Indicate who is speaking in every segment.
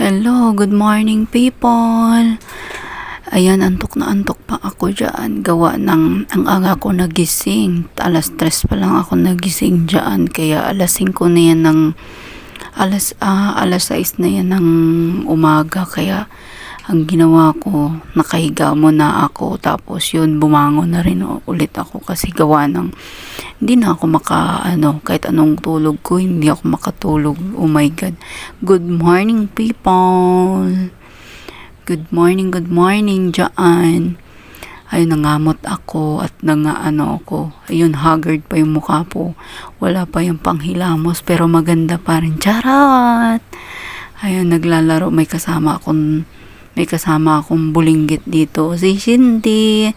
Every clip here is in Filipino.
Speaker 1: Hello, good morning people. Ayan, antok na antok pa ako dyan. Gawa ng, ang aga ko nagising. Alas 3 pa lang ako nagising dyan. Kaya alas 5 na yan ng, alas, ah, alas 6 na yan ng umaga. Kaya, ang ginawa ko, nakahiga muna ako. Tapos yun, bumangon na rin ulit ako kasi gawa ng, hindi na ako maka, ano, kahit anong tulog ko, hindi ako makatulog. Oh my God. Good morning, people. Good morning, good morning, dyan. Ayun, nangamot ako at nanga ano ako. Ayun, haggard pa yung mukha po. Wala pa yung panghilamos pero maganda pa rin. Charot! Ayun, naglalaro. May kasama akong may kasama akong bulinggit dito. Si Shindy.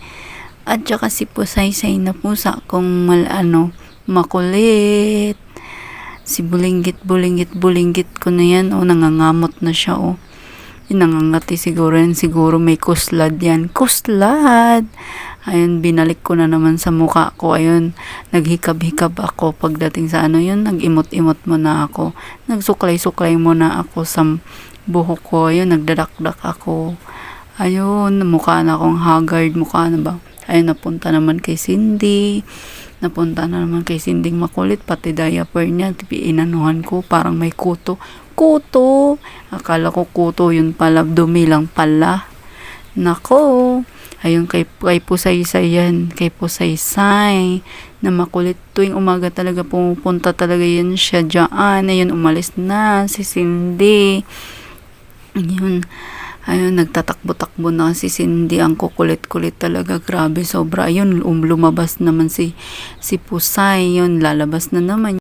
Speaker 1: At saka si Pusaysay na pusa kong mal, ano, makulit. Si bulinggit, bulinggit, bulinggit ko na yan. O, nangangamot na siya, o. Nangangati siguro yan. Siguro may kuslad yan. Kuslad! Ayun, binalik ko na naman sa mukha ko. Ayun, naghikab-hikab ako pagdating sa ano yun. Nag-imot-imot mo na ako. Nagsuklay-suklay mo na ako sa buhok ko. Ayun, nagdadakdak ako. Ayun, mukha na akong haggard. Mukha na ba? Ayun, napunta naman kay Cindy. Napunta na naman kay Cindy makulit. Pati diaper niya. Inanuhan ko. Parang may kuto. Kuto! Akala ko kuto. Yun pala. Dumi lang pala. Nako! Ayun, kay, kay Pusaysay yan. Kay Pusaysay. Na makulit tuwing umaga talaga pumupunta talaga yan siya dyan. Ayun, umalis na si Cindy. Ayun. Ayun, nagtatakbo-takbo na si Cindy. Ang kukulit-kulit talaga. Grabe, sobra. Ayun, um, lumabas naman si, si Pusay. Yun, lalabas na naman.